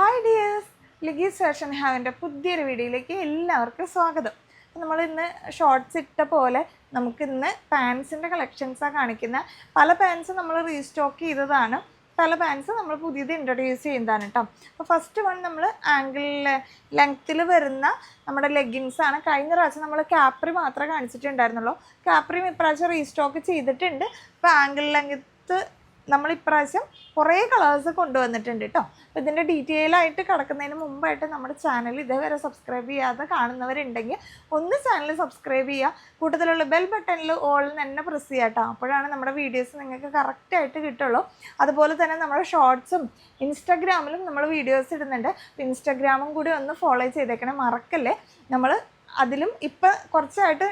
Hi dears ലിഗീസ് fashion ഹാവിന്റെ പുതിയൊരു വീഡിയോയിലേക്ക് എല്ലാവർക്കും സ്വാഗതം. നമ്മൾ ഇന്ന് ഷോർട്സ് ഇട്ട പോലെ നമുക്കിന്ന് പാൻസിന്റെ കളക്ഷൻസാണ് കാണിക്കുന്ന. പല പാൻസ് നമ്മൾ റീസ്റ്റോക്ക് ചെയ്തതാണ്. പല പാൻസ് നമ്മൾ പുതിയത് ഇൻട്രൊഡ്യൂസ് ചെയ്യുന്നതാണ് കേട്ടോ അപ്പോൾ ഫസ്റ്റ് വൺ നമ്മൾ ആംഗിൾ ലെങ്ത്തിൽ വരുന്ന നമ്മുടെ ലെഗിൻസ് ആണ്. കഴിഞ്ഞ പ്രാവശ്യം നമ്മൾ ക്യാപ്രി മാത്രമേ കാണിച്ചിട്ടുണ്ടായിരുന്നുള്ളൂ. ക്യാപ്രിയും ഇപ്രാവശ്യം റീസ്റ്റോക്ക് ചെയ്തിട്ടുണ്ട്. അപ്പോൾ ആംഗിൾ ലെങ്ത്ത് നമ്മൾ ഇപ്രാവശ്യം കുറേ കളേഴ്സ് കൊണ്ടുവന്നിട്ടുണ്ട് കേട്ടോ അപ്പോൾ ഇതിന്റെ ഡീറ്റെയിൽ ആയിട്ട് കിടക്കുന്നതിന് മുമ്പായിട്ട് നമ്മുടെ ചാനൽ ഇതേവരെ സബ്സ്ക്രൈബ് ചെയ്യാതെ കാണുന്നവരുണ്ടെങ്കിൽ ഒന്ന് ചാനൽ സബ്സ്ക്രൈബ് ചെയ്യുക. കൂട്ടത്തിലുള്ള ബെൽ ബട്ടണിൽ ഓൾ തന്നെ പ്രസ് ചെയ്യുക കേട്ടോ അപ്പോഴാണ് നമ്മുടെ വീഡിയോസ് നിങ്ങൾക്ക് കറക്റ്റായിട്ട് കിട്ടുള്ളൂ. അതുപോലെ തന്നെ നമ്മുടെ ഷോർട്സും ഇൻസ്റ്റാഗ്രാമിലും നമ്മൾ വീഡിയോസ് ഇടുന്നുണ്ട്. ഇൻസ്റ്റാഗ്രാമും കൂടി ഒന്ന് ഫോളോ ചെയ്തേക്കണേ മറക്കല്ലേ. നമ്മൾ അതിലും ഇപ്പം കുറച്ചായിട്ട്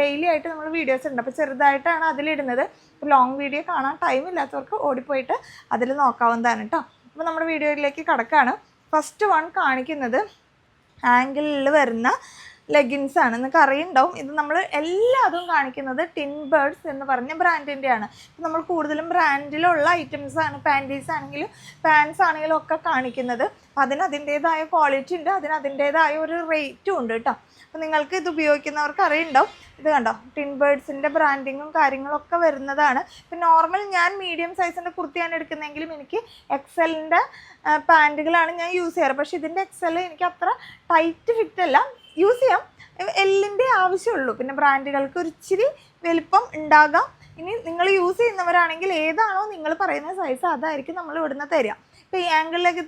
ഡെയിലി ആയിട്ട് നമ്മൾ വീഡിയോസ് ഉണ്ട് അപ്പോൾ ചെറുതായിട്ടാണ് അതിലിടുന്നത്. ഇപ്പോൾ ലോങ് വീഡിയോ കാണാൻ ടൈം ഇല്ലാത്തവർക്ക് ഓടിപ്പോയിട്ട് അതിൽ നോക്കാവുന്നതാണ് കേട്ടോ അപ്പോൾ നമ്മുടെ വീഡിയോയിലേക്ക് കടക്കുകയാണ് ഫസ്റ്റ് വൺ കാണിക്കുന്നത് ആംഗിളിൽ വരുന്ന ലെഗിൻസ് ആണ്. നിങ്ങൾക്ക് അറിയുണ്ടാവും. ഇത് നമ്മൾ എല്ലാതും കാണിക്കുന്നത് ടിൻ ബേർഡ്സ് എന്ന് പറഞ്ഞ ബ്രാൻഡിന്റെയാണ് ആണ് നമ്മൾ കൂടുതലും ബ്രാൻഡിലുള്ള ഐറ്റംസ് ആണ് പാന്റീസ് ആണെങ്കിലും പാൻസ് ആണെങ്കിലും ഒക്കെ കാണിക്കുന്നത്. അതിന് അതിന്റേതായ ക്വാളിറ്റി ഉണ്ട് അതിന് അതിന്റേതായ ഒരു റേറ്റും ഉണ്ട് കേട്ടോ അപ്പം നിങ്ങൾക്ക് ഇത് ഉപയോഗിക്കുന്നവർക്ക് അറിയുണ്ടാവും. ഇത് കണ്ടോ? ടിൻ ബേർഡ്സിന്റെ ബ്രാൻഡിങ്ങും കാര്യങ്ങളൊക്കെ വരുന്നതാണ്. ഇപ്പം നോർമൽ ഞാൻ മീഡിയം സൈസിന്റെ കുർത്തിയാണ് എടുക്കുന്നതെങ്കിലും എനിക്ക് എക്സലിന്റെ പാന്റുകളാണ് ഞാൻ യൂസ് ചെയ്യാറ്. പക്ഷേ ഇതിന്റെ എക്സൽ എനിക്ക് അത്ര ടൈറ്റ് ഫിറ്റ് അല്ല. യൂസ് ചെയ്യാം. എല്ലിന്റെ ആവശ്യമുള്ളൂ. പിന്നെ ബ്രാൻഡുകൾക്ക് ഒരു ഇച്ചിരി വലിപ്പം ഉണ്ടാകാം. ഇനി നിങ്ങൾ യൂസ് ചെയ്യുന്നവരാണെങ്കിൽ ഏതാണോ നിങ്ങൾ പറയുന്ന സൈസ് അതായിരിക്കും നമ്മൾ ഇവിടുന്ന് തരിക. ഇപ്പോൾ ഈ ആംഗിൾ ലെഗ്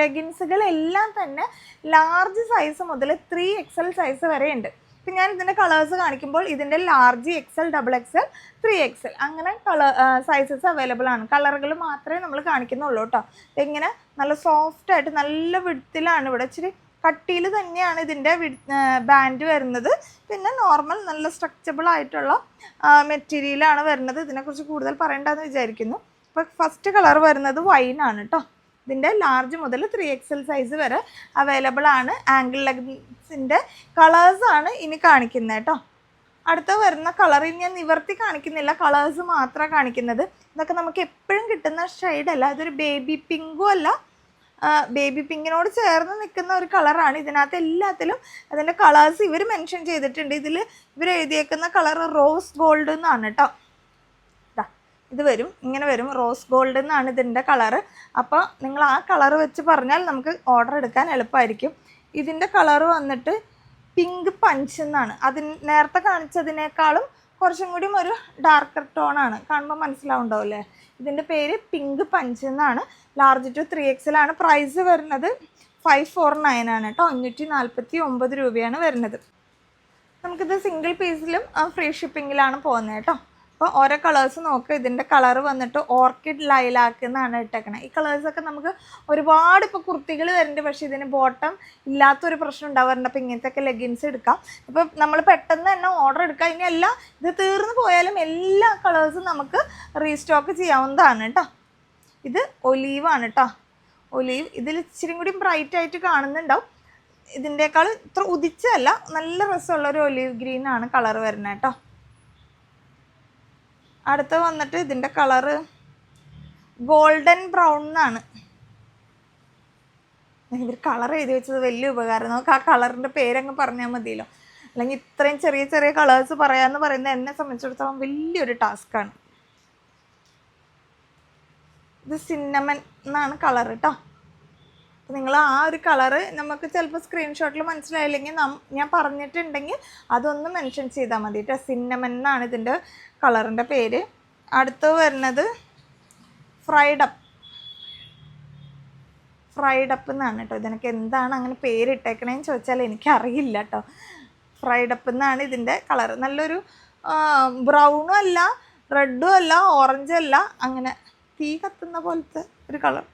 ലെഗിൻസുകളെല്ലാം തന്നെ ലാർജ് സൈസ് മുതൽ ത്രീ എക്സൽ സൈസ് വരെയുണ്ട് ഇപ്പം ഞാൻ ഇതിന്റെ കളേഴ്സ് കാണിക്കുമ്പോൾ ഇതിന്റെ large XL double XL three XL അങ്ങനെ കളർ സൈസസ് അവൈലബിൾ ആണ്. കളറുകൾ മാത്രമേ നമ്മൾ കാണിക്കുന്നുള്ളൂ കേട്ടോ. ഇങ്ങനെ നല്ല സോഫ്റ്റ് ആയിട്ട് നല്ല വിടുത്തിലാണ് ഇവിടെ ഇച്ചിരി കട്ടിയിൽ തന്നെയാണ് ഇതിന്റെ ബാൻഡ് വരുന്നത്. പിന്നെ നോർമൽ നല്ല സ്ട്രക്ചബിൾ ആയിട്ടുള്ള മെറ്റീരിയലാണ് വരുന്നത്. ഇതിനെക്കുറിച്ച് കൂടുതൽ പറയണ്ടെന്ന് വിചാരിക്കുന്നു. അപ്പോൾ ഫസ്റ്റ് കളർ വരുന്നത് വൈനാണ് കേട്ടോ ഇതിന്റെ ലാർജ് മുതൽ ത്രീ എൽ സൈസ് വരെ അവൈലബിൾ ആണ്. ആംഗിൾ ലെഗ്സിന്റെ കളേഴ്സാണ് ഇനി കാണിക്കുന്നത് കേട്ടോ അടുത്ത വരുന്ന കളറിൽ ഞാൻ നിവർത്തി കാണിക്കുന്നില്ല. കളേഴ്സ് മാത്രമാണ് കാണിക്കുന്നത്. ഇതൊക്കെ നമുക്ക് എപ്പോഴും കിട്ടുന്ന ഷെയ്ഡല്ല ഇതൊരു ബേബി പിങ്കും അല്ല. ബേബി പിങ്കിനോട് ചേർന്ന് നിൽക്കുന്ന ഒരു കളറാണ് ഇതിനകത്ത് എല്ലാത്തിലും അതിന്റെ കളേഴ്സ് ഇവർ മെൻഷൻ ചെയ്തിട്ടുണ്ട്. ഇതിൽ ഇവർ എഴുതിയേക്കുന്ന കളർ റോസ് ഗോൾഡ് എന്നാണ് കേട്ടോ ഇത് വരും. ഇങ്ങനെ വരും. റോസ് ഗോൾഡ് എന്നാണ് ഇതിന്റെ കളറ് അപ്പോൾ നിങ്ങൾ ആ കളർ വെച്ച് പറഞ്ഞാൽ നമുക്ക് ഓർഡർ എടുക്കാൻ എളുപ്പമായിരിക്കും. ഇതിന്റെ കളർ വന്നിട്ട് പിങ്ക് പഞ്ച് എന്നാണ്. അതിന് നേരത്തെ കാണിച്ചതിനേക്കാളും കുറച്ചും കൂടിയും ഒരു ഡാർക്കർ ടോൺ ആണ്. കാണുമ്പോൾ മനസ്സിലാവുണ്ടാവില്ലേ? ഇതിന്റെ പേര് പിങ്ക് പഞ്ച് എന്നാണ്. ലാർജ് ടു ത്രീ എക്സിലാണ് പ്രൈസ് വരുന്നത് ഫൈവ് ഫോർ നയൻ ആണ് കേട്ടോ അഞ്ഞൂറ്റി നാൽപ്പത്തി ഒമ്പത് രൂപയാണ് വരുന്നത്. നമുക്കിത് സിംഗിൾ പീസിലും ഫ്രീ ഷിപ്പിങ്ങിലാണ് പോകുന്നത് കേട്ടോ അപ്പോൾ ഓരോ കളേഴ്സ് നോക്കുക ഇതിന്റെ കളർ വന്നിട്ട് ഓർക്കിഡ് ലൈലാക്ക് എന്നാണ് ഇട്ടേക്കണത് ഈ കളേഴ്സൊക്കെ നമുക്ക് ഒരുപാട് ഇപ്പോൾ കുർത്തികൾ വരുന്നുണ്ട് പക്ഷേ ഇതിന് ബോട്ടം ഇല്ലാത്തൊരു പ്രശ്നം ഉണ്ടാവാറുണ്ട്. അപ്പോൾ ഇങ്ങനത്തെ ഒക്കെ ലെഗിൻസ് എടുക്കാം. അപ്പോൾ നമ്മൾ പെട്ടെന്ന് തന്നെ ഓർഡർ എടുക്കാം. ഇനി എല്ലാം ഇത് തീർന്നു പോയാലും എല്ലാ കളേഴ്സും നമുക്ക് റീസ്റ്റോക്ക് ചെയ്യാവുന്നതാണ് കേട്ടോ. ഇത് ഒലീവാണ് കേട്ടോ. ഒലീവ് ഇതിൽ ഇച്ചിരി കൂടി ബ്രൈറ്റ് ആയിട്ട് കാണുന്നുണ്ടാവും. ഇതിന്റെക്കാൾ ഇത്ര ഉദിച്ചതല്ല നല്ല രസമുള്ള ഒരു ഒലീവ് ഗ്രീനാണ് കളർ വരുന്നത് കേട്ടോ. അടുത്ത വന്നിട്ട് ഇതിന്റെ കളറ് ഗോൾഡൻ ബ്രൗൺ എന്നാണ്. ഇവർ കളർ എഴുതി വെച്ചത് വലിയ ഉപകാരം. നമുക്ക് ആ കളറിന്റെ പേരങ്ങ് പറഞ്ഞാൽ മതിയല്ലോ. അല്ലെങ്കിൽ ഇത്രയും ചെറിയ ചെറിയ കളേഴ്സ് പറയാമെന്ന് പറയുന്നത് എന്നെ സംബന്ധിച്ചിടത്തോളം വലിയൊരു ടാസ്ക്കാണ്. ഇത് സിന്നമൻ എന്നാണ് കളർ കേട്ടോ നിങ്ങൾ ആ ഒരു കളറ് നമുക്ക് ചിലപ്പോൾ സ്ക്രീൻഷോട്ടിൽ മനസ്സിലായില്ലെങ്കിൽ ഞാൻ പറഞ്ഞിട്ടുണ്ടെങ്കിൽ അതൊന്ന് മെൻഷൻ ചെയ്താൽ മതി. കേട്ടോ സിന്നമൻ എന്നാണ് ഇതിന്റെ കളറിന്റെ പേര്. അടുത്ത് വരുന്നത് ഫ്രൈഡപ്പ് ഫ്രൈഡപ്പ് എന്നാണ് കേട്ടോ ഇതിനൊക്കെ എന്താണ് അങ്ങനെ പേരിട്ടേക്കണേന്ന് ചോദിച്ചാൽ എനിക്കറിയില്ല കേട്ടോ ഫ്രൈഡപ്പ് എന്നാണ് ഇതിന്റെ കളർ നല്ലൊരു ബ്രൗണും അല്ല റെഡും അല്ല ഓറഞ്ചും അല്ല അങ്ങനെ തീ കത്തുന്ന പോലത്തെ ഒരു കളർ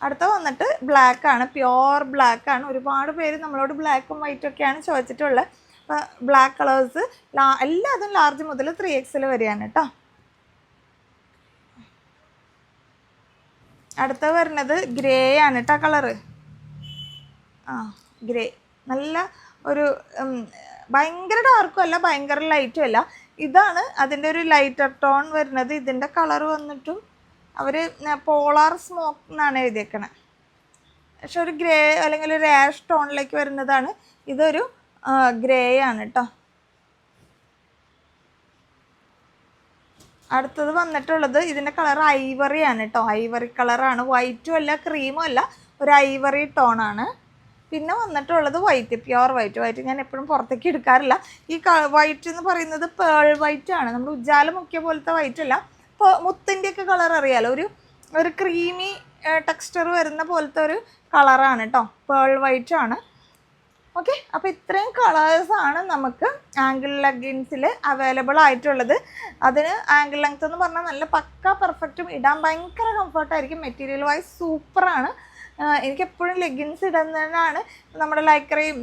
അടുത്ത വന്നിട്ട് ബ്ലാക്ക് ആണ് പ്യോർ ബ്ലാക്ക് ആണ്. ഒരുപാട് പേര് നമ്മളോട് ബ്ലാക്കും വൈറ്റും ഒക്കെയാണ് ചോദിച്ചിട്ടുള്ളത്. അപ്പോൾ ബ്ലാക്ക് കളേഴ്സ് ലാ എല്ലാതും ലാർജ് മുതൽ ത്രീ എക്സിൽ വരികയാണ് കേട്ടോ അടുത്ത വരുന്നത് ഗ്രേ ആണ് കേട്ടോ കളറ് ആ ഗ്രേ നല്ല ഒരു ഭയങ്കര ഡാർക്കും അല്ല ഭയങ്കര ലൈറ്റും അല്ല. ഇതാണ് അതിന്റെ ഒരു ലൈറ്റർ ടോൺ വരുന്നത്. ഇതിന്റെ കളർ വന്നിട്ടും അവർ പോളാർ സ്മോക്ക് എന്നാണ് എഴുതിയേക്കണത് പക്ഷെ ഒരു ഗ്രേ അല്ലെങ്കിൽ ഒരു ആഷ് ടോണിലേക്ക് വരുന്നതാണ്. ഇതൊരു ഗ്രേ ആണ് കേട്ടോ അടുത്തത് വന്നിട്ടുള്ളത് ഇതിന്റെ കളർ ഐവറി ആണ് കേട്ടോ ഐവറി കളറാണ്. വൈറ്റും അല്ല ക്രീമും അല്ല ഒരു ഐവറി ടോണാണ്. പിന്നെ വന്നിട്ടുള്ളത് വൈറ്റ് പ്യുവർ വൈറ്റ്. വൈറ്റ് ഞാൻ എപ്പോഴും പുറത്തേക്ക് എടുക്കാറില്ല. ഈ വൈറ്റ് എന്ന് പറയുന്നത് പേൾ വൈറ്റ് ആണ്. നമ്മൾ ഉജ്ജാല മുക്കിയ പോലത്തെ വൈറ്റ് അല്ല. ഇപ്പോൾ മുത്തിന്റെയൊക്കെ കളർ അറിയാലോ? ഒരു ഒരു ക്രീമി ടെക്സ്ചർ വരുന്ന പോലത്തെ ഒരു കളറാണ് കേട്ടോ പേൾ വൈറ്റ് ആണ്. ഓക്കെ അപ്പോൾ ഇത്രയും കളേഴ്സാണ് നമുക്ക് ആംഗിൾ ലഗിൻസിൽ അവൈലബിൾ ആയിട്ടുള്ളത്. അതിന് ആംഗിൾ ലെങ്ത് എന്ന് പറഞ്ഞാൽ നല്ല പക്ക പെർഫെക്റ്റും ഇടാൻ ഭയങ്കര കംഫർട്ടായിരിക്കും മെറ്റീരിയൽ വൈസ് സൂപ്പറാണ് എനിക്ക് എപ്പോഴും ലെഗിൻസ് ഇടുന്നതിനാണ് നമ്മുടെ ലൈക്കറയും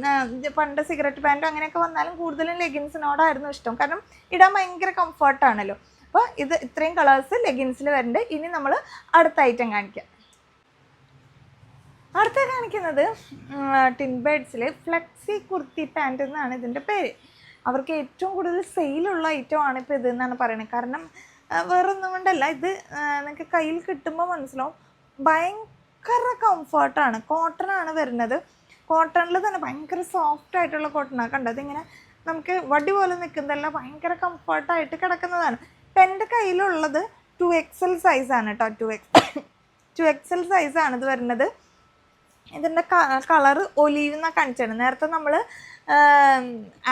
പണ്ട് സിഗരറ്റ് പാന്റും അങ്ങനെയൊക്കെ വന്നാലും കൂടുതലും ലെഗിൻസിനോടായിരുന്നു ഇഷ്ടം. കാരണം ഇടാൻ ഭയങ്കര കംഫർട്ടാണല്ലോ അപ്പോൾ ഇത് ഇത്രയും കളേഴ്സ് ലെഗിൻസിൽ വരുന്നുണ്ട് ഇനി നമ്മൾ അടുത്ത ഐറ്റം കാണിക്കാം. അടുത്ത കാണിക്കുന്നത് ടിൻ ബേഡ്സിൽ ഫ്ലെക്സി കുർത്തി പാന്റ് എന്നാണ് ഇതിന്റെ പേര്. അവർക്ക് ഏറ്റവും കൂടുതൽ സെയിലുള്ള ഐറ്റമാണ് ഇപ്പോൾ ഇത് എന്നാണ് പറയുന്നത് കാരണം വേറൊന്നും കൊണ്ടല്ല. ഇത് നിങ്ങൾക്ക് കയ്യിൽ കിട്ടുമ്പോൾ മനസ്സിലാവും. ഭയങ്കര കംഫർട്ടാണ് കോട്ടൺ ആണ് വരുന്നത്. കോട്ടണിൽ തന്നെ ഭയങ്കര സോഫ്റ്റ് ആയിട്ടുള്ള കോട്ടണാണ് കണ്ടത് ഇങ്ങനെ നമുക്ക് വടി പോലെ നിൽക്കുന്നതല്ല ഭയങ്കര കംഫർട്ടായിട്ട് കിടക്കുന്നതാണ്. ഇപ്പം എന്റെ കയ്യിലുള്ളത് ടു എക്സൽ സൈസാണ് കേട്ടോ ടു എക്സ് ടു എക്സൽ സൈസാണ് ഇത് വരുന്നത്. ഇതിന്റെ കളർ ഒലീവ് എന്നാണ് കാണിച്ചത് നേരത്തെ നമ്മൾ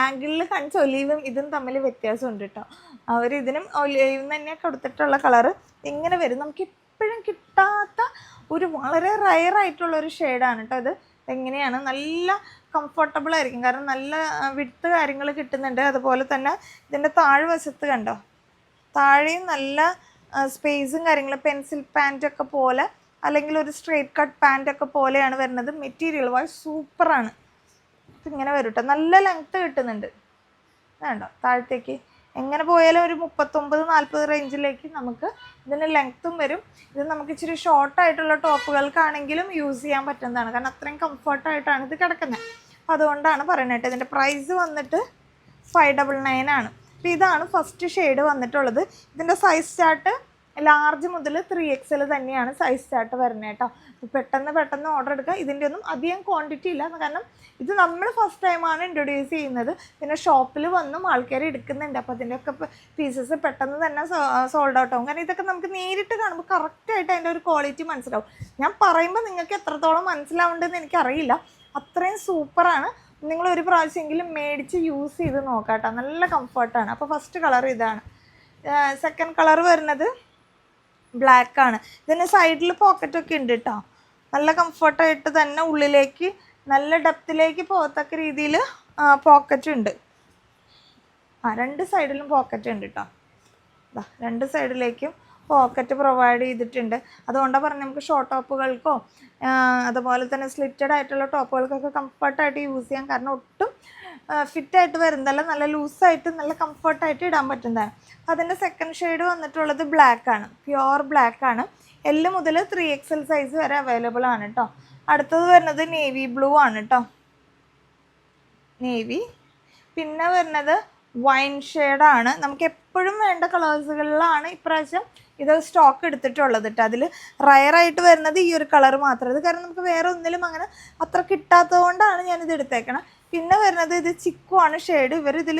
ആംഗിളിൽ കാണിച്ച ഒലീവും ഇതും തമ്മിൽ വ്യത്യാസമുണ്ട് കേട്ടോ അവർ ഇതിനും ഒലീവ് തന്നെ കൊടുത്തിട്ടുള്ള കളർ ഇങ്ങനെ വരും. നമുക്ക് ഇപ്പോഴും കിട്ടാത്ത ഒരു വളരെ റയർ ആയിട്ടുള്ള ഒരു ഷെയ്ഡാണ് കേട്ടോ ഇത്. എങ്ങനെയാണ്? നല്ല കംഫർട്ടബിൾ ആയിരിക്കും. കാരണം നല്ല വിട്ട് കാര്യങ്ങൾ കിട്ടുന്നുണ്ട്. അതുപോലെ തന്നെ ഇതിന്റെ താഴ്വശത്ത് കണ്ടോ? താഴെയും നല്ല സ്പേസും കാര്യങ്ങളും പെൻസിൽ പാന്റൊക്കെ പോലെ അല്ലെങ്കിൽ ഒരു സ്ട്രേറ്റ് കട്ട് പാന്റൊക്കെ പോലെയാണ് വരുന്നത്. മെറ്റീരിയൽ വൈസ് സൂപ്പറാണ് ഇങ്ങനെ വരും കേട്ടോ നല്ല ലെങ്ത്ത് കിട്ടുന്നുണ്ട്. വേണ്ടോ? താഴത്തേക്ക്. എങ്ങനെ പോയാലും ഒരു മുപ്പത്തൊമ്പത് നാൽപ്പത് റേഞ്ചിലേക്ക് നമുക്ക് ഇതിന് ലെങ്ത്തും വരും. ഇത് നമുക്ക് ഇച്ചിരി ഷോർട്ടായിട്ടുള്ള ടോപ്പുകൾക്കാണെങ്കിലും യൂസ് ചെയ്യാൻ പറ്റുന്നതാണ്. കാരണം അത്രയും കംഫർട്ടായിട്ടാണ് ഇത് കിടക്കുന്നത് അതുകൊണ്ടാണ് പറയുന്നത് ഇതിന്റെ പ്രൈസ് വന്നിട്ട് ഫൈവ് ഡബിൾ നയൻ ആണ്. അപ്പോൾ ഇതാണ് ഫസ്റ്റ് ഷെയ്ഡ് വന്നിട്ടുള്ളത്. ഇതിന്റെ സൈസ് ചാർട്ട് ലാർജ് മുതൽ ത്രീ എക്സൽ തന്നെയാണ് സൈസ് ചാർട്ട് വരുന്നത് കേട്ടോ. പെട്ടെന്ന് പെട്ടെന്ന് ഓർഡർ എടുക്കുക. ഇതിന്റെ ഒന്നും അധികം ക്വാണ്ടിറ്റി ഇല്ല. കാരണം ഇത് നമ്മൾ ഫസ്റ്റ് ടൈമാണ് ഇൻട്രൊഡ്യൂസ് ചെയ്യുന്നത്. പിന്നെ ഷോപ്പിൽ വന്നും ആൾക്കാർ എടുക്കുന്നുണ്ട്. അപ്പോൾ അതിന്റെയൊക്കെ പീസസ് പെട്ടെന്ന് തന്നെ സോൾഡ് ഔട്ട് ആവും. കാരണം ഇതൊക്കെ നമുക്ക് നേരിട്ട് കാണുമ്പോൾ കറക്റ്റായിട്ട് അതിന്റെ ഒരു ക്വാളിറ്റി മനസ്സിലാവും. ഞാൻ പറയുമ്പോൾ നിങ്ങൾക്ക് എത്രത്തോളം മനസ്സിലാവുന്നുണ്ടെന്ന് എനിക്കറിയില്ല. അത്രയും സൂപ്പറാണ് നിങ്ങൾ ഒരു പ്രാവശ്യമെങ്കിലും മേടിച്ച് യൂസ് ചെയ്ത് നോക്കാട്ടോ. നല്ല കംഫർട്ടാണ് അപ്പോൾ ഫസ്റ്റ് കളർ ഇതാണ്. സെക്കൻഡ് കളർ വരുന്നത് ബ്ലാക്ക് ആണ്. ഇതിന് സൈഡിൽ പോക്കറ്റൊക്കെ ഉണ്ട് കേട്ടോ നല്ല കംഫർട്ടായിട്ട് തന്നെ ഉള്ളിലേക്ക് നല്ല ഡെപ്തിലേക്ക് പോകത്തക്ക രീതിയിൽ പോക്കറ്റ് ഉണ്ട്. ആ രണ്ട് സൈഡിലും പോക്കറ്റ് ഉണ്ട് കേട്ടോ രണ്ട് സൈഡിലേക്കും പോക്കറ്റ് പ്രൊവൈഡ് ചെയ്തിട്ടുണ്ട്. അതുകൊണ്ടാണ് പറഞ്ഞത് നമുക്ക് ഷോർട്ട് ടോപ്പുകൾക്കോ അതുപോലെ തന്നെ സ്ലിറ്റഡ് ആയിട്ടുള്ള ടോപ്പുകൾക്കൊക്കെ കംഫർട്ടായിട്ട് യൂസ് ചെയ്യാം. കാരണം ഒട്ടും ഫിറ്റായിട്ട് വരുന്നതല്ല നല്ല ലൂസായിട്ട് നല്ല കംഫർട്ടായിട്ട് ഇടാൻ പറ്റുന്നതാണ് അപ്പോൾ അതിന്റെ സെക്കൻഡ് ഷെയ്ഡ് വന്നിട്ടുള്ളത് ബ്ലാക്ക് ആണ്. പ്യുവർ ബ്ലാക്ക് ആണ്. എല്ല് മുതൽ ത്രീ എൽ സൈസ് വരെ അവൈലബിൾ ആണ് കേട്ടോ അടുത്തത് വരുന്നത് നേവി ബ്ലൂ ആണ് കേട്ടോ നേവി പിന്നെ വരുന്നത് വൈൻ ഷെയ്ഡാണ് നമുക്ക് എപ്പോഴും വേണ്ട കളേഴ്സുകളിലാണ് ഇപ്രാവശ്യം ഇത് സ്റ്റോക്ക് എടുത്തിട്ടുള്ളത് കേട്ടോ അതിൽ റയറായിട്ട് വരുന്നത് ഈ ഒരു കളർ മാത്രം. ഇത് കാരണം നമുക്ക് വേറെ ഒന്നിലും അങ്ങനെ അത്ര കിട്ടാത്തതുകൊണ്ടാണ് ഞാനിത് എടുത്തേക്കണം. പിന്നെ വരുന്നത് ഇത് ചിക്കു ആണ് ഷെയ്ഡ് ഇവരിതിൽ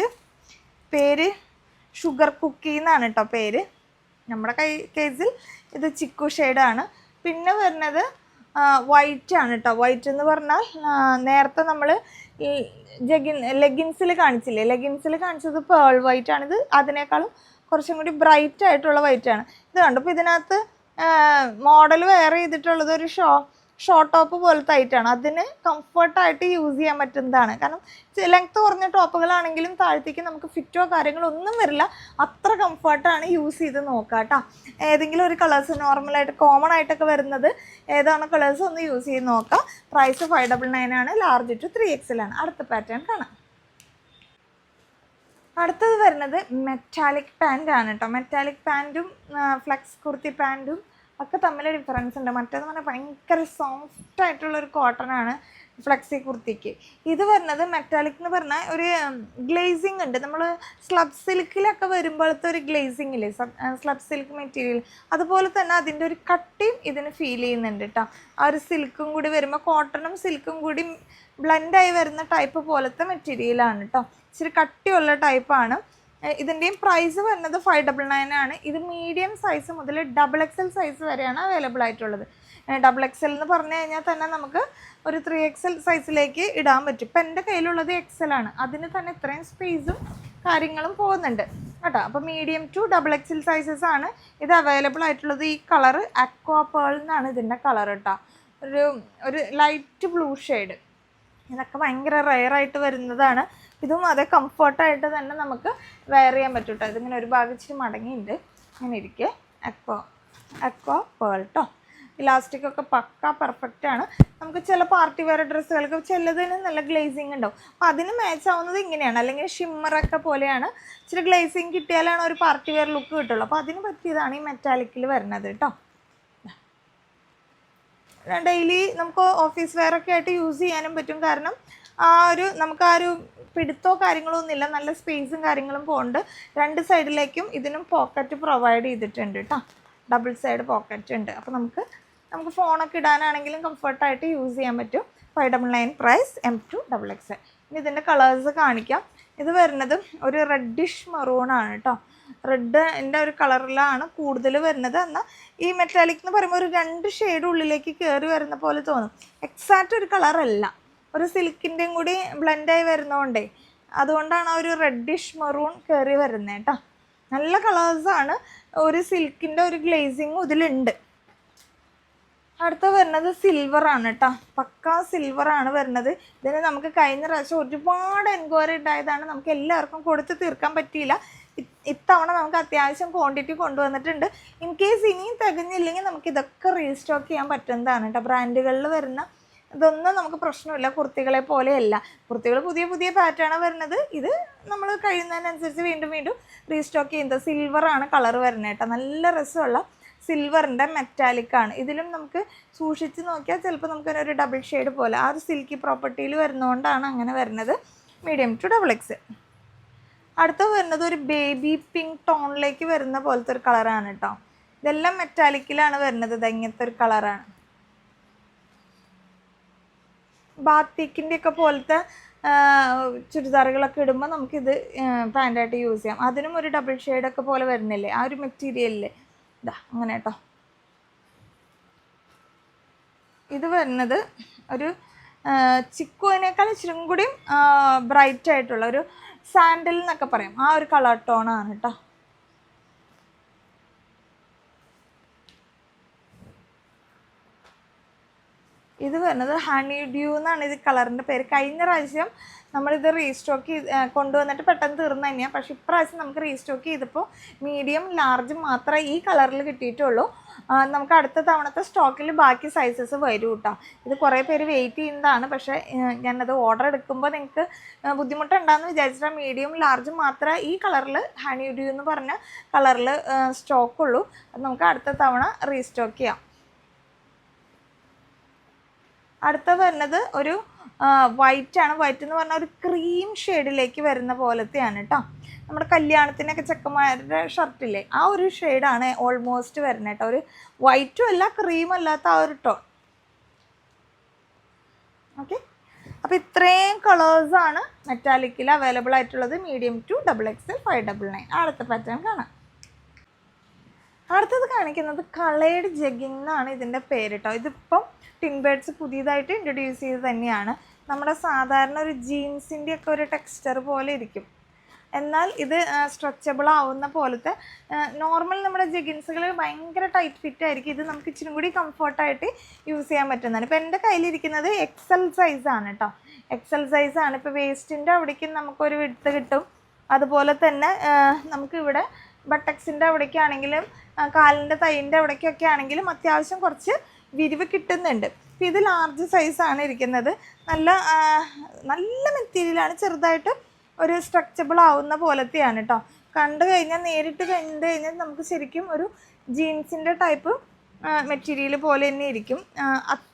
പേര് ഷുഗർ കുക്കി എന്നാണ് കേട്ടോ പേര്. നമ്മുടെ കൈ കേസിൽ ഇത് ചിക്കു ഷെയ്ഡാണ് പിന്നെ വരുന്നത് വൈറ്റ് ആണ് കേട്ടോ വൈറ്റ് എന്ന് പറഞ്ഞാൽ നേരത്തെ നമ്മൾ ഈ ജഗിൻ ലെഗിൻസിൽ കാണിച്ചില്ലേ? ലെഗിൻസിൽ കാണിച്ചത് പേൾ വൈറ്റ് ആണിത് അതിനേക്കാളും കുറച്ചും കൂടി ബ്രൈറ്റ് ആയിട്ടുള്ള വൈറ്റ് ആണ്. ഇത് കണ്ടു? അപ്പോൾ ഇതിനകത്ത് മോഡൽ വെയർ ചെയ്തിട്ടുള്ളത് ഒരു ഷോ ഷോർട്ട് ടോപ്പ് പോലത്തെ ആയിട്ടാണ് അതിന് കംഫർട്ടായിട്ട് യൂസ് ചെയ്യാൻ പറ്റുന്നതാണ്. കാരണം ലെങ്ത്ത് കുറഞ്ഞ ടോപ്പുകളാണെങ്കിലും താഴത്തേക്ക് നമുക്ക് ഫിറ്റോ കാര്യങ്ങളോ ഒന്നും വരില്ല. അത്ര കംഫർട്ടാണ് യൂസ് ചെയ്ത് നോക്കുക കേട്ടോ ഏതെങ്കിലും ഒരു കളേഴ്സ് നോർമലായിട്ട് കോമൺ ആയിട്ടൊക്കെ വരുന്നത് ഏതാണ് കളേഴ്സ് ഒന്ന് യൂസ് ചെയ്ത് നോക്കാം. പ്രൈസ് ഫൈവ് ഡബിൾ നയൻ ആണ് ലാർജ് ടു ത്രീ എക്സിലാണ് അടുത്ത പാറ്റേൺ കാണാം. അടുത്തത് വരുന്നത് മെറ്റാലിക് പാന്റ് ആണ് കേട്ടോ മെറ്റാലിക് പാന്റും ഫ്ലെക്സ് കുർത്തി പാന്റും ഒക്കെ തമ്മിൽ ഡിഫറൻസ് ഉണ്ട്. മറ്റേത് പറഞ്ഞാൽ ഭയങ്കര സോഫ്റ്റ് ആയിട്ടുള്ള ഒരു കോട്ടൺ ആണ് ഫ്ലെക്സി കുർത്തിക്ക്. ഇത് വരുന്നത് മെറ്റാലിക് എന്ന് പറഞ്ഞാൽ ഒരു ഗ്ലേസിങ് ഉണ്ട്. നമ്മൾ സ്ലബ് സിൽക്കിലൊക്കെ വരുമ്പോഴത്തെ ഒരു ഗ്ലേസിങ് ഇല്ലേ? സ്ലബ് സിൽക്ക് മെറ്റീരിയൽ അതുപോലെ തന്നെ അതിന്റെ ഒരു കട്ടിയും ഇതിന് ഫീൽ ചെയ്യുന്നുണ്ട് കേട്ടോ ആ ഒരു സിൽക്കും കൂടി വരുമ്പോൾ കോട്ടണും സിൽക്കും കൂടി ബ്ലെൻഡായി വരുന്ന ടൈപ്പ് പോലത്തെ മെറ്റീരിയലാണ് കേട്ടോ ഇച്ചിരി കട്ടിയുള്ള ടൈപ്പാണ് ഇതിന്റെയും പ്രൈസ് വരുന്നത് ഫൈവ് ഡബിൾ നയൻ ആണ്. ഇത് മീഡിയം സൈസ് മുതൽ ഡബിൾ എക്സൽ സൈസ് വരെയാണ് അവൈലബിൾ ആയിട്ടുള്ളത്. ഡബിൾ എക്സൽ എന്ന് പറഞ്ഞു കഴിഞ്ഞാൽ തന്നെ നമുക്ക് ഒരു ത്രീ എക്സൽ സൈസിലേക്ക് ഇടാൻ പറ്റും. ഇപ്പം എന്റെ കയ്യിലുള്ളത് എക്സൽ ആണ്. അതിന് തന്നെ ഇത്രയും സ്പേസും കാര്യങ്ങളും പോകുന്നുണ്ട്. കേട്ടോ? അപ്പോൾ medium to double XL sizes ആണ് ഇത് അവൈലബിൾ ആയിട്ടുള്ളത്. ഈ കളർ അക്വാ പേൾ എന്നാണ് ഇതിന്റെ കളർ കേട്ടോ. ഒരു ഒരു ലൈറ്റ് ബ്ലൂ ഷെയ്ഡ് ഇതൊക്കെ ഭയങ്കര റയറായിട്ട് വരുന്നതാണ്. ഇതും അതേ കംഫർട്ടായിട്ട് തന്നെ നമുക്ക് വെയർ ചെയ്യാൻ പറ്റും കേട്ടോ ഇതിങ്ങനെ ഒരു ഭാഗം ഇച്ചിരി മടങ്ങിയിട്ടുണ്ട് ഇങ്ങനെ ഇരിക്കെ. അക്വ അക്വ പേൾ കേട്ടോ ഇലാസ്റ്റിക് ഒക്കെ പക്ക പെർഫെക്റ്റ് ആണ്. നമുക്ക് ചില പാർട്ടി വെയർ ഡ്രസ്സുകൾക്ക് ചിലതിന് നല്ല ഗ്ലേസിങ് ഉണ്ടാവും. അപ്പോൾ അതിന് മാച്ച് ആവുന്നത് ഇങ്ങനെയാണ്. അല്ലെങ്കിൽ ഷിമ്മറൊക്കെ പോലെയാണ്. ഇച്ചിരി ഗ്ലേസിങ് കിട്ടിയാലാണ് ഒരു പാർട്ടി വെയർ ലുക്ക് കിട്ടുള്ളൂ. അപ്പോൾ അതിന് പറ്റിയതാണ് ഈ മെറ്റാലിക്കിൽ വരുന്നത് കേട്ടോ ഡെയിലി നമുക്ക് ഓഫീസ് വെയർ ഒക്കെ ആയിട്ട് യൂസ് ചെയ്യാനും പറ്റും. കാരണം ആ ഒരു നമുക്ക് ആ ഒരു പിടുത്തോ കാര്യങ്ങളോ ഒന്നുമില്ല. നല്ല സ്പേസും കാര്യങ്ങളും പോകുന്നുണ്ട് രണ്ട് സൈഡിലേക്കും ഇതിനും പോക്കറ്റ് പ്രൊവൈഡ് ചെയ്തിട്ടുണ്ട് കേട്ടോ ഡബിൾ സൈഡ് പോക്കറ്റ് ഉണ്ട്. അപ്പോൾ നമുക്ക് നമുക്ക് ഫോണൊക്കെ ഇടാനാണെങ്കിലും കംഫർട്ടായിട്ട് യൂസ് ചെയ്യാൻ പറ്റും. Five double nine price M to double X ഇനി ഇതിന്റെ കളേഴ്സ് കാണിക്കാം. ഇത് വരുന്നത് ഒരു റെഡിഷ് മെറൂൺ ആണ് കേട്ടോ റെഡിന്റെ ഒരു കളറിലാണ് കൂടുതൽ വരുന്നത്. എന്നാൽ ഈ മെറ്റാലിക് എന്ന് പറയുമ്പോൾ ഒരു രണ്ട് ഷെയ്ഡ് ഉള്ളിലേക്ക് കയറി വരുന്ന പോലെ തോന്നും. എക്സാക്റ്റ് ഒരു കളറല്ല ഒരു സിൽക്കിന്റെയും കൂടി ബ്ലെൻഡായി വരുന്നതുകൊണ്ടേ അതുകൊണ്ടാണ് ആ ഒരു റെഡിഷ് മെറൂൺ കയറി വരുന്നത് കേട്ടോ നല്ല കളേഴ്സാണ് ഒരു സിൽക്കിന്റെ ഒരു ഗ്ലേസിങ്ങും ഇതിലുണ്ട്. അടുത്ത വരുന്നത് സിൽവർ ആണ് കേട്ടോ പക്കാ സിൽവർ ആണ് വരുന്നത്. ഇതിന് നമുക്ക് കഴിഞ്ഞ പ്രാവശ്യം ഒരുപാട് എൻക്വയറി ഉണ്ടായതാണ് നമുക്ക് എല്ലാവർക്കും കൊടുത്ത് തീർക്കാൻ പറ്റിയില്ല. ഇത്തവണ നമുക്ക് അത്യാവശ്യം ക്വാണ്ടിറ്റി കൊണ്ടുവന്നിട്ടുണ്ട്. ഇൻ കേസ് ഇനിയും തികഞ്ഞില്ലെങ്കിൽ നമുക്ക് ഇതൊക്കെ റീസ്റ്റോക്ക് ചെയ്യാൻ പറ്റുന്നതാണ് കേട്ടോ ബ്രാൻഡുകളിൽ വരുന്ന ഇതൊന്നും നമുക്ക് പ്രശ്നമില്ല. കുർത്തികളെ പോലെയല്ല. കുർത്തികൾ പുതിയ പുതിയ പാറ്റേണാണ് വരുന്നത്. ഇത് നമ്മൾ കഴിയുന്നതിനനുസരിച്ച് വീണ്ടും വീണ്ടും റീസ്റ്റോക്ക് ചെയ്യുന്നത് സിൽവറാണ് കളർ വരുന്നത് കേട്ടോ. നല്ല രസമുള്ള സിൽവറിന്റെ മെറ്റാലിക്കാണ് ഇതിലും നമുക്ക് സൂക്ഷിച്ച് നോക്കിയാൽ ചിലപ്പോൾ നമുക്ക് ഒരു ഡബിൾ ഷെയ്ഡ് പോലെ. ആ ഒരു സിൽക്കി പ്രോപ്പർട്ടിയിൽ വരുന്നതുകൊണ്ടാണ് അങ്ങനെ വരുന്നത്. മീഡിയം ടു ഡബിൾ എക്സ് അടുത്ത വരുന്നത് ഒരു ബേബി പിങ്ക് ടോണിലേക്ക് വരുന്ന പോലത്തെ ഒരു കളറാണ് കേട്ടോ. ഇതെല്ലാം മെറ്റാലിക്കിലാണ് വരുന്നത്. ഇത് ഇങ്ങനത്തെ ഒരു കളറാണ് ബാത്തിക്കിന്റെ ഒക്കെ പോലത്തെ ചുരിദാറുകളൊക്കെ ഇടുമ്പോൾ നമുക്കിത് പാന്റായിട്ട് യൂസ് ചെയ്യാം. അതിനും ഒരു ഡബിൾ ഷെയ്ഡൊക്കെ പോലെ വരുന്നില്ലേ? ആ ഒരു മെറ്റീരിയലിൽ ഇതാ അങ്ങനെ കേട്ടോ. ഇത് വരുന്നത് ഒരു ചിക്കുവിനേക്കാൾ ഇച്ചിരി കൂടിയും ബ്രൈറ്റ് ആയിട്ടുള്ള ഒരു സാൻഡൽ എന്നൊക്കെ പറയും. ആ ഒരു കളർ ടോണാണ് കേട്ടോ. ഇത് വരുന്നത് ഹണി ഡ്യൂ എന്നാണ് ഇത് കളറിന്റെ പേര്. കഴിഞ്ഞ പ്രാവശ്യം നമ്മളിത് റീസ്റ്റോക്ക് കൊണ്ടുവന്നിട്ട് പെട്ടെന്ന് തീർന്നു തന്നെയാണ് പക്ഷേ ഇപ്രാവശ്യം നമുക്ക് റീസ്റ്റോക്ക് ചെയ്തപ്പോൾ മീഡിയം ലാർജ് മാത്രമേ ഈ കളറിൽ കിട്ടിയിട്ടുള്ളൂ. നമുക്ക് അടുത്ത തവണത്തെ സ്റ്റോക്കിൽ ബാക്കി സൈസസ് വരും കേട്ടോ ഇത് കുറേ പേര് വെയിറ്റ് ചെയ്യുന്നതാണ്. പക്ഷേ ഞാനത് ഓർഡർ എടുക്കുമ്പോൾ നിങ്ങൾക്ക് ബുദ്ധിമുട്ടുണ്ടാകുന്ന വിചാരിച്ചിട്ടാണ് മീഡിയം ലാർജ് മാത്രമേ ഈ കളറിൽ ഹണി ഡ്യൂ എന്ന് പറഞ്ഞ കളറിൽ സ്റ്റോക്കുള്ളൂ അത് നമുക്ക് അടുത്ത തവണ റീസ്റ്റോക്ക് ചെയ്യാം. അടുത്ത വരുന്നത് ഒരു വൈറ്റ് ആണ്. വൈറ്റ് എന്ന് പറഞ്ഞാൽ ഒരു ക്രീം ഷെയ്ഡിലേക്ക് വരുന്ന പോലത്തെയാണ് കേട്ടോ നമ്മുടെ കല്യാണത്തിനൊക്കെ ചെക്കന്മാരുടെ ഷർട്ടില്ലേ ആ ഒരു ഷെയ്ഡാണ് ഓൾമോസ്റ്റ് വരുന്നത് കേട്ടോ ഒരു വൈറ്റും അല്ല ക്രീം അല്ലാത്ത ആ ഒരു ടോൺ ഓക്കെ അപ്പോൾ ഇത്രയും കളേഴ്സാണ് മെറ്റാലിക്കിൽ അവൈലബിൾ ആയിട്ടുള്ളത്. Medium to double X five double nine അടുത്ത പാറ്റേൺ കാണാം. അടുത്തത് കാണിക്കുന്നത് കളേഡ് ജഗ്ഗിംഗ് എന്നാണ് ഇതിന്റെ പേര് കേട്ടോ ഇതിപ്പം ടിൻബേഡ്സ് പുതിയതായിട്ട് ഇൻട്രൊഡ്യൂസ് ചെയ്ത് തന്നെയാണ്. നമ്മുടെ സാധാരണ ഒരു ജീൻസിന്റെ ഒക്കെ ഒരു ടെക്സ്ചർ പോലെ ഇരിക്കും. എന്നാൽ ഇത് സ്ട്രെച്ചബിൾ ആവുന്ന പോലത്തെ നോർമൽ നമ്മുടെ ജഗിൻസുകൾ ഭയങ്കര ടൈറ്റ് ഫിറ്റ് ആയിരിക്കും. ഇത് നമുക്ക് ഇച്ചിരി കൂടി കംഫർട്ടായിട്ട് യൂസ് ചെയ്യാൻ പറ്റുന്നതാണ്. ഇപ്പോൾ എന്റെ കയ്യിലിരിക്കുന്നത് എക്സൽ സൈസാണ് കേട്ടോ എക്സൽ സൈസാണ് ഇപ്പോൾ വേസ്റ്റിന്റെ അവിടേക്കും നമുക്കൊരു വിടുത്ത് കിട്ടും. അതുപോലെ തന്നെ നമുക്കിവിടെ ബട്ടക്സിന്റെ അവിടേക്കാണെങ്കിലും കാലിന്റെ തൈന്റെ അവിടേക്കൊക്കെ ആണെങ്കിലും അത്യാവശ്യം കുറച്ച് വിരിവ് കിട്ടുന്നുണ്ട്. അപ്പോൾ ഇത് ലാർജ് സൈസാണ് ഇരിക്കുന്നത്. നല്ല നല്ല മെറ്റീരിയലാണ്. ചെറുതായിട്ട് ഒരു സ്ട്രക്ചബിൾ ആവുന്ന പോലത്തെയാണ് കേട്ടോ കണ്ടു കഴിഞ്ഞാൽ നേരിട്ട് കണ്ടു കഴിഞ്ഞാൽ നമുക്ക് ശരിക്കും ഒരു ജീൻസിന്റെ ടൈപ്പ് മെറ്റീരിയൽ പോലെ തന്നെ ഇരിക്കും.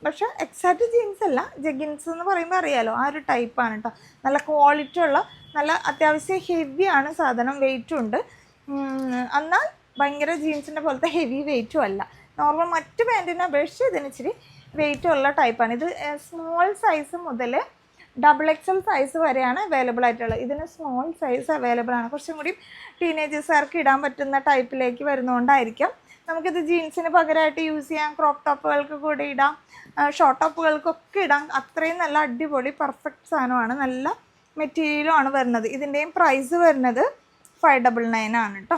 പക്ഷെ എക്സാക്റ്റ് ജീൻസ് അല്ല. ജഗിൻസ് എന്ന് പറയുമ്പോൾ അറിയാലോ ആ ഒരു ടൈപ്പാണ് കേട്ടോ നല്ല ക്വാളിറ്റി ഉള്ള നല്ല അത്യാവശ്യം ഹെവിയാണ് സാധനം. വെയിറ്റും ഉണ്ട്. എന്നാൽ ഭയങ്കര ജീൻസിന്റെ പോലത്തെ ഹെവി വെയിറ്റും അല്ല. നോർമൽ മറ്റ് പാന്റിനെ അപേക്ഷിച്ച് ഇതിന് ഇച്ചിരി വെയിറ്റ് ഉള്ള ടൈപ്പാണ് ഇത് സ്മോൾ സൈസ് മുതൽ ഡബിൾ എക്സ് എൽ സൈസ് വരെയാണ് അവൈലബിൾ ആയിട്ടുള്ളത്. ഇതിന് സ്മോൾ സൈസ് അവൈലബിൾ ആണ്. കുറച്ചും കൂടി ടീനേജേഴ്സുകാർക്ക് ഇടാൻ പറ്റുന്ന ടൈപ്പിലേക്ക് വരുന്നതുകൊണ്ടായിരിക്കാം നമുക്കിത് ജീൻസിന് പകരമായിട്ട് യൂസ് ചെയ്യാം. ക്രോപ്പ് ടോപ്പുകൾക്ക് കൂടി ഇടാം. ഷോർട്ട് ടോപ്പുകൾക്കൊക്കെ ഇടാം. അത്രയും നല്ല അടിപൊളി പെർഫെക്റ്റ് സാധനമാണ്. നല്ല മെറ്റീരിയലും ആണ് വരുന്നത്. ഇതിന്റെയും പ്രൈസ് വരുന്നത് ഫൈവ് ഡബിൾ നയൻ ആണ് കേട്ടോ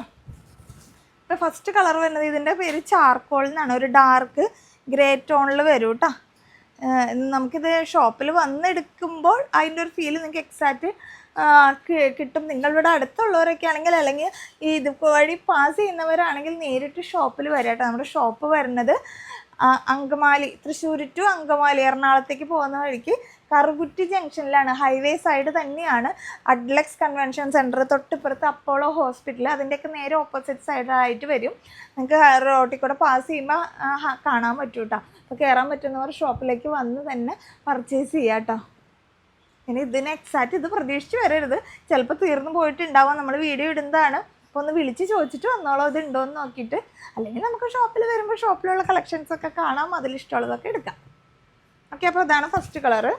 അപ്പോൾ ഫസ്റ്റ് കളർ വരുന്നത് ഇതിന്റെ പേര് ചാർക്കോൾ എന്നാണ് ഒരു ഡാർക്ക് ഗ്രേ ടോണിൽ വരും കേട്ടോ നമുക്കിത് ഷോപ്പിൽ വന്നെടുക്കുമ്പോൾ അതിന്റെ ഒരു ഫീൽ നിങ്ങൾക്ക് എക്സാക്റ്റ് കിട്ടും. നിങ്ങളിവിടെ അടുത്തുള്ളവരൊക്കെ ആണെങ്കിൽ അല്ലെങ്കിൽ ഇത് വഴി പാസ് ചെയ്യുന്നവരാണെങ്കിൽ നേരിട്ട് ഷോപ്പിൽ വരാം കേട്ടോ നമ്മുടെ ഷോപ്പ് വരുന്നത് അങ്കമാലി തൃശ്ശൂർ ടു അങ്കമാലി എറണാകുളത്തേക്ക് പോകുന്ന വഴിക്ക് കറുകുറ്റി ജംഗ്ഷനിലാണ്. ഹൈവേ സൈഡ് തന്നെയാണ് അഡ്ലക്സ് കൺവെൻഷൻ സെന്റർ തൊട്ടിപ്പുറത്ത് അപ്പോളോ ഹോസ്പിറ്റൽ അതിന്റെയൊക്കെ നേരെ ഓപ്പോസിറ്റ് സൈഡായിട്ട് വരും. നിങ്ങൾക്ക് റോട്ടിൽ കൂടെ പാസ് ചെയ്യുമ്പോൾ കാണാൻ പറ്റും കേട്ടോ അപ്പോൾ കയറാൻ പറ്റുന്നവർ ഷോപ്പിലേക്ക് വന്ന് തന്നെ പർച്ചേസ് ചെയ്യാം കേട്ടോ ഇനി ഇതിന് എക്സാക്റ്റ് ഇത് പ്രതീക്ഷിച്ച് വരരുത്. ചിലപ്പോൾ തീർന്നു പോയിട്ടുണ്ടാവാം. നമ്മൾ വീഡിയോ ഇടുന്നതാണ്. അപ്പോൾ ഒന്ന് വിളിച്ച് ചോദിച്ചിട്ട് വന്നോളോ ഇത് ഉണ്ടോ എന്ന് നോക്കിയിട്ട്. അല്ലെങ്കിൽ നമുക്ക് ഷോപ്പിൽ വരുമ്പോൾ ഷോപ്പിലുള്ള കളക്ഷൻസ് ഒക്കെ കാണാം അതിലിഷ്ടമുള്ളതൊക്കെ എടുക്കാം. ഓക്കെ അപ്പോൾ ഇതാണ് ഫസ്റ്റ് കളറ്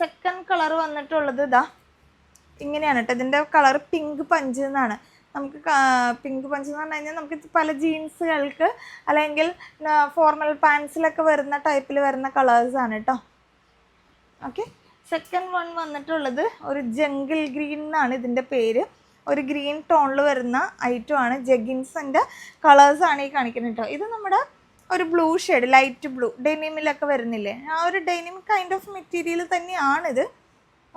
സെക്കൻഡ് കളർ വന്നിട്ടുള്ളത് ഇതാ. ഇങ്ങനെയാണ് കേട്ടോ. ഇതിന്റെ കളർ പിങ്ക് പഞ്ച് എന്നാണ്. നമുക്ക് പിങ്ക് പഞ്ച് എന്ന് പറഞ്ഞു കഴിഞ്ഞാൽ നമുക്ക് പല ജീൻസുകൾക്ക് അല്ലെങ്കിൽ ഫോർമൽ പാൻസിലൊക്കെ വരുന്ന ടൈപ്പിൽ വരുന്ന കളേഴ്സാണ് കേട്ടോ. ഓക്കെ സെക്കൻഡ് വൺ വന്നിട്ടുള്ളത് ഒരു ജംഗിൾ ഗ്രീൻ എന്നാണ് ഇതിന്റെ പേര്. ഒരു ഗ്രീൻ ടോണിൽ വരുന്ന ഐറ്റം ആണ്. ജഗിൻസിന്റെ കളേഴ്സാണ് ഈ കാണിക്കുന്നത് കേട്ടോ ഇത് നമ്മുടെ ഒരു ബ്ലൂ ഷെയ്ഡ് ലൈറ്റ് ബ്ലൂ ഡെനിമിലൊക്കെ വരുന്നില്ലേ? ആ ഒരു ഡെനിം കൈൻഡ് ഓഫ് മെറ്റീരിയൽ തന്നെയാണിത്.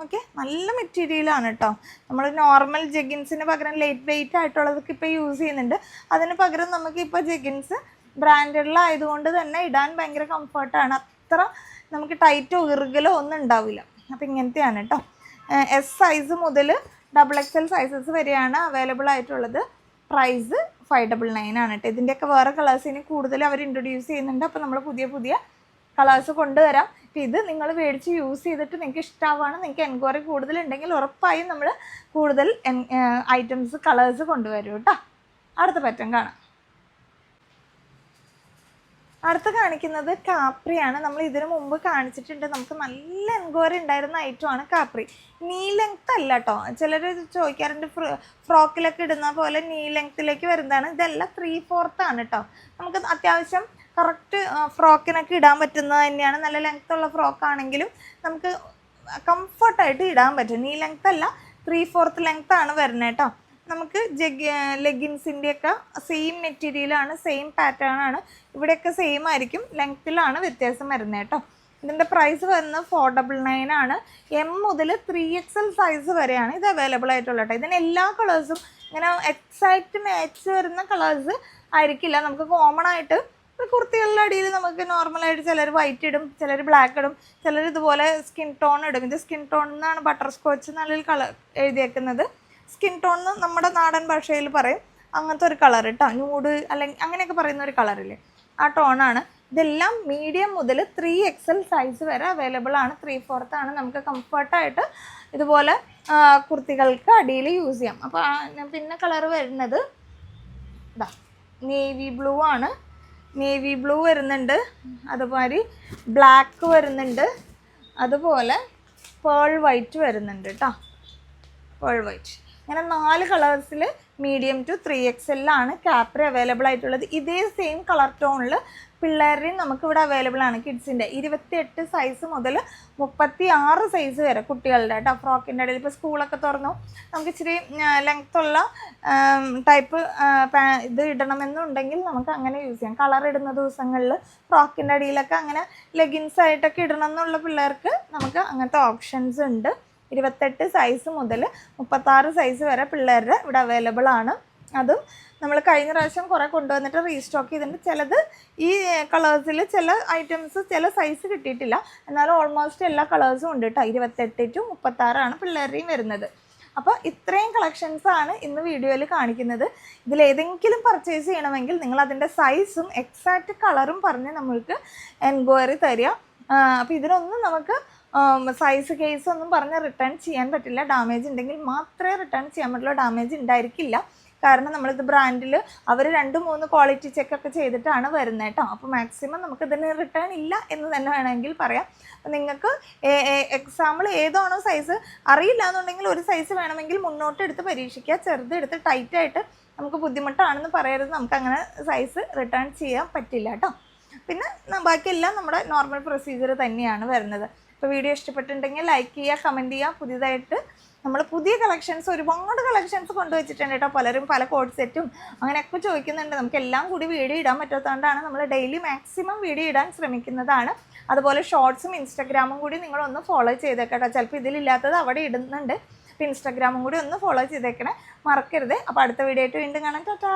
ഓക്കെ നല്ല മെറ്റീരിയലാണ് കേട്ടോ നമ്മൾ നോർമൽ ജഗിൻസിന് പകരം ലൈറ്റ് വെയിറ്റ് ആയിട്ടുള്ളതൊക്കെ ഇപ്പോൾ യൂസ് ചെയ്യുന്നുണ്ട്. അതിന് പകരം നമുക്കിപ്പോൾ ജഗിൻസ് ബ്രാൻഡഡിലായതുകൊണ്ട് തന്നെ ഇടാൻ ഭയങ്കര കംഫർട്ടാണ് അത്ര നമുക്ക് ടൈറ്റോ ഇറുകലോ ഒന്നും ഉണ്ടാവില്ല. അപ്പോൾ ഇങ്ങനത്തെയാണ് കേട്ടോ എസ് സൈസ് മുതൽ ഡബിൾ എക്സ് എൽ സൈസസ് വരെയാണ് അവൈലബിൾ ആയിട്ടുള്ളത്. പ്രൈസ് ഫൈവ് ഡബിൾ നയൻ ആണ് കേട്ടോ ഇതിന്റെയൊക്കെ വേറെ കളേഴ്സ് ഇനി കൂടുതൽ അവർ ഇൻട്രൊഡ്യൂസ് ചെയ്യുന്നുണ്ട്. അപ്പോൾ നമ്മൾ പുതിയ പുതിയ കളേഴ്സ് കൊണ്ടുവരാം. അപ്പോൾ ഇത് നിങ്ങൾ മേടിച്ച് യൂസ് ചെയ്തിട്ട് നിങ്ങൾക്ക് ഇഷ്ടമാവാണ് നിങ്ങൾക്ക് എൻക്വയറി കൂടുതലുണ്ടെങ്കിൽ ഉറപ്പായും നമ്മൾ കൂടുതൽ ഐറ്റംസ് കളേഴ്സ് കൊണ്ടുവരും കേട്ടോ അടുത്ത പറ്റം കാണാം. അടുത്ത കാണിക്കുന്നത് കാപ്രിയാണ്. നമ്മൾ ഇതിനു മുമ്പ് കാണിച്ചിട്ടുണ്ട്. നമുക്ക് നല്ല എൻക്വയറി ഉണ്ടായിരുന്ന ഐറ്റമാണ് കാപ്രി. നീ ലെങ്ത് അല്ല കേട്ടോ ചിലർ ചോദിക്കാറുണ്ട് ഫ്രോക്കിലൊക്കെ ഇടുന്ന പോലെ നീ ലെങ്ത്തിലേക്ക് വരുന്നതാണ്. ഇതെല്ലാം ത്രീ ഫോർത്ത് ആണ് കേട്ടോ നമുക്ക് അത്യാവശ്യം കറക്റ്റ് ഫ്രോക്കിനൊക്കെ ഇടാൻ പറ്റുന്നത് തന്നെയാണ്. നല്ല ലെങ്ത്തുള്ള ഫ്രോക്ക് ആണെങ്കിലും നമുക്ക് കംഫർട്ടായിട്ട് ഇടാൻ പറ്റും. നീ ലെങ്ത് അല്ല ത്രീ ഫോർത്ത് ലെങ്ത് ആണ് വരുന്നത് കേട്ടോ നമുക്ക് ജഗ് ലെഗിൻസിന്റെയൊക്കെ സെയിം മെറ്റീരിയലാണ് സെയിം പാറ്റേൺ ആണ്. ഇവിടെയൊക്കെ സെയിം ആയിരിക്കും. ലെങ്ത്തിലാണ് വ്യത്യാസം വരുന്നത് കേട്ടോ. ഇതിന്റെ പ്രൈസ് വരുന്നത് ഫോർ ഡബിൾ നയൻ ആണ്. എം മുതൽ ത്രീ എക്സ് എൽ സൈസ് വരെയാണ് ഇത് അവൈലബിൾ ആയിട്ടുള്ളത് കേട്ടോ. ഇതിന് എല്ലാ കളേഴ്സും ഇങ്ങനെ എക്സാക്റ്റ് മാച്ച് വരുന്ന കളേഴ്സ് ആയിരിക്കില്ല. നമുക്ക് കോമൺ ആയിട്ട് കുർത്തികളുടെ അടിയിൽ നമുക്ക് നോർമലായിട്ട് ചിലർ വൈറ്റ് ഇടും ചിലർ ബ്ലാക്ക് ഇടും ചിലർ ഇതുപോലെ സ്കിൻ ടോൺ ഇടും. ഇത് സ്കിൻ ടോൺ എന്നാണ് ബട്ടർ സ്കോച്ച് എന്നുള്ള കളർ എഴുതിയേക്കുന്നത്. സ്കിൻ ടോൺ എന്ന് നമ്മുടെ നാടൻ ഭാഷയിൽ പറയും. അങ്ങനത്തെ ഒരു കളർ കേട്ടോ ന്യൂഡ് അല്ലെങ്കിൽ അങ്ങനെയൊക്കെ പറയുന്ന ഒരു കളറില്ലേ ആ ടോണാണ് ഇതെല്ലാം മീഡിയം മുതൽ ത്രീ എക്സ് എൽ സൈസ് വരെ അവൈലബിൾ ആണ്. ത്രീ ഫോർത്ത് ആണ്. നമുക്ക് കംഫർട്ടായിട്ട് ഇതുപോലെ കുർത്തികൾക്ക് അടിയിൽ യൂസ് ചെയ്യാം. അപ്പോൾ പിന്നെ കളർ വരുന്നത് ഇതാ നേവി ബ്ലൂ ആണ്. നേവി ബ്ലൂ വരുന്നുണ്ട്. അതുമാതിരി ബ്ലാക്ക് വരുന്നുണ്ട്. അതുപോലെ പേൾ വൈറ്റ് വരുന്നുണ്ട് കേട്ടോ പേൾ വൈറ്റ് അങ്ങനെ നാല് കളേഴ്സിൽ മീഡിയം ടു ത്രീ എക്സ് എല്ലാണ് ക്യാപ്രി അവൈലബിൾ ആയിട്ടുള്ളത്. ഇതേ സെയിം കളർ ടോണിൽ പിള്ളേരുടെയും നമുക്കിവിടെ അവൈലബിൾ ആണ് കിഡ്സിന്റെ ഇരുപത്തിയെട്ട് സൈസ് മുതൽ മുപ്പത്തി ആറ് സൈസ് വരെ കുട്ടികളുടെ കേട്ടോ ഫ്രോക്കിന്റെ ഇടയിൽ. ഇപ്പോൾ സ്കൂളൊക്കെ തുറന്നു. നമുക്ക് ഇച്ചിരി ലെങ്ത്തുള്ള ടൈപ്പ് ഇത് ഇടണമെന്നുണ്ടെങ്കിൽ നമുക്ക് അങ്ങനെ യൂസ് ചെയ്യാം. കളർ ഇടുന്ന ദിവസങ്ങളിൽ ഫ്രോക്കിന്റെ അടിയിലൊക്കെ അങ്ങനെ ലെഗിൻസ് ആയിട്ടൊക്കെ ഇടണം എന്നുള്ള പിള്ളേർക്ക് നമുക്ക് അങ്ങനത്തെ ഓപ്ഷൻസ് ഉണ്ട്. ഇരുപത്തെട്ട് സൈസ് മുതൽ മുപ്പത്താറ് സൈസ് വരെ പിള്ളേരുടെ ഇവിടെ അവൈലബിൾ ആണ്. അതും നമ്മൾ കഴിഞ്ഞ പ്രാവശ്യം കുറേ കൊണ്ടുവന്നിട്ട് റീസ്റ്റോക്ക് ചെയ്തിട്ടുണ്ട്. ചിലത് ഈ കളേഴ്സിൽ ചില ഐറ്റംസ് ചില സൈസ് കിട്ടിയിട്ടില്ല. എന്നാലും ഓൾമോസ്റ്റ് എല്ലാ കളേഴ്സും ഉണ്ട് കേട്ടോ ഇരുപത്തെട്ട് ടു മുപ്പത്താറാണ് പിള്ളേരുടെയും വരുന്നത്. അപ്പോൾ ഇത്രയും കളക്ഷൻസാണ് ഇന്ന് വീഡിയോയിൽ കാണിക്കുന്നത്. ഇതിൽ ഏതെങ്കിലും പർച്ചേസ് ചെയ്യണമെങ്കിൽ നിങ്ങൾ അതിന്റെ സൈസും എക്സാക്റ്റ് കളറും പറഞ്ഞ് നമ്മൾക്ക് എൻക്വയറി തരിക. അപ്പോൾ ഇതിനൊന്നും നമുക്ക് സൈസ് കേസ് ഒന്നും പറഞ്ഞ് റിട്ടേൺ ചെയ്യാൻ പറ്റില്ല. ഡാമേജ് ഉണ്ടെങ്കിൽ മാത്രമേ റിട്ടേൺ ചെയ്യാൻ പറ്റുള്ളൂ. ഡാമേജ് ഉണ്ടായിരിക്കില്ല. കാരണം നമ്മളിത് ബ്രാൻഡിൽ അവർ രണ്ട് മൂന്ന് ക്വാളിറ്റി ചെക്ക് ഒക്കെ ചെയ്തിട്ടാണ് വരുന്നത് കേട്ടോ. അപ്പോൾ മാക്സിമം നമുക്ക് ഇതിന് റിട്ടേൺ ഇല്ല എന്ന് തന്നെ വേണമെങ്കിൽ പറയാം. നിങ്ങൾക്ക് എക്സാമ്പിൾ ഏതാണോ സൈസ് അറിയില്ല എന്നുണ്ടെങ്കിൽ ഒരു സൈസ് വേണമെങ്കിൽ മുന്നോട്ട് എടുത്ത് പരീക്ഷിക്കുക. ചെറുത് എടുത്ത് ടൈറ്റായിട്ട് നമുക്ക് ബുദ്ധിമുട്ടാണെന്ന് പറയരുത്. നമുക്ക് അങ്ങനെ സൈസ് റിട്ടേൺ ചെയ്യാൻ പറ്റില്ല കേട്ടോ. പിന്നെ ബാക്കിയെല്ലാം നമ്മുടെ നോർമൽ പ്രൊസീജിയർ തന്നെയാണ് വരുന്നത്. അപ്പോൾ വീഡിയോ ഇഷ്ടപ്പെട്ടിട്ടുണ്ടെങ്കിൽ ലൈക്ക് ചെയ്യുക കമന്റ് ചെയ്യുക. പുതിയതായിട്ട് നമ്മൾ പുതിയ കളക്ഷൻസ് ഒരുപാട് കളക്ഷൻസ് കൊണ്ടുവച്ചിട്ടുണ്ട് കേട്ടോ. പലരും പല കോഡ് സെറ്റും അങ്ങനെയൊക്കെ ചോദിക്കുന്നുണ്ട്. നമുക്ക് എല്ലാം കൂടി വീഡിയോ ഇടാൻ പറ്റാത്തതുകൊണ്ടാണ് നമ്മൾ ഡെയിലി മാക്സിമം വീഡിയോ ഇടാൻ ശ്രമിക്കുന്നതാണ്. അതുപോലെ ഷോർട്സും ഇൻസ്റ്റാഗ്രാമും കൂടി നിങ്ങളൊന്ന് ഫോളോ ചെയ്തേക്കട്ടോ. ചിലപ്പോൾ ഇതിലില്ലാത്തത് അവിടെ ഇടുന്നുണ്ട്. അപ്പോൾ ഇൻസ്റ്റാഗ്രാമും കൂടി ഒന്ന് ഫോളോ ചെയ്തേക്കണേ. മറക്കരുത്. അപ്പോൾ അടുത്ത വീഡിയോ ആയിട്ട് വീണ്ടും കാണാം. ടാറ്റാ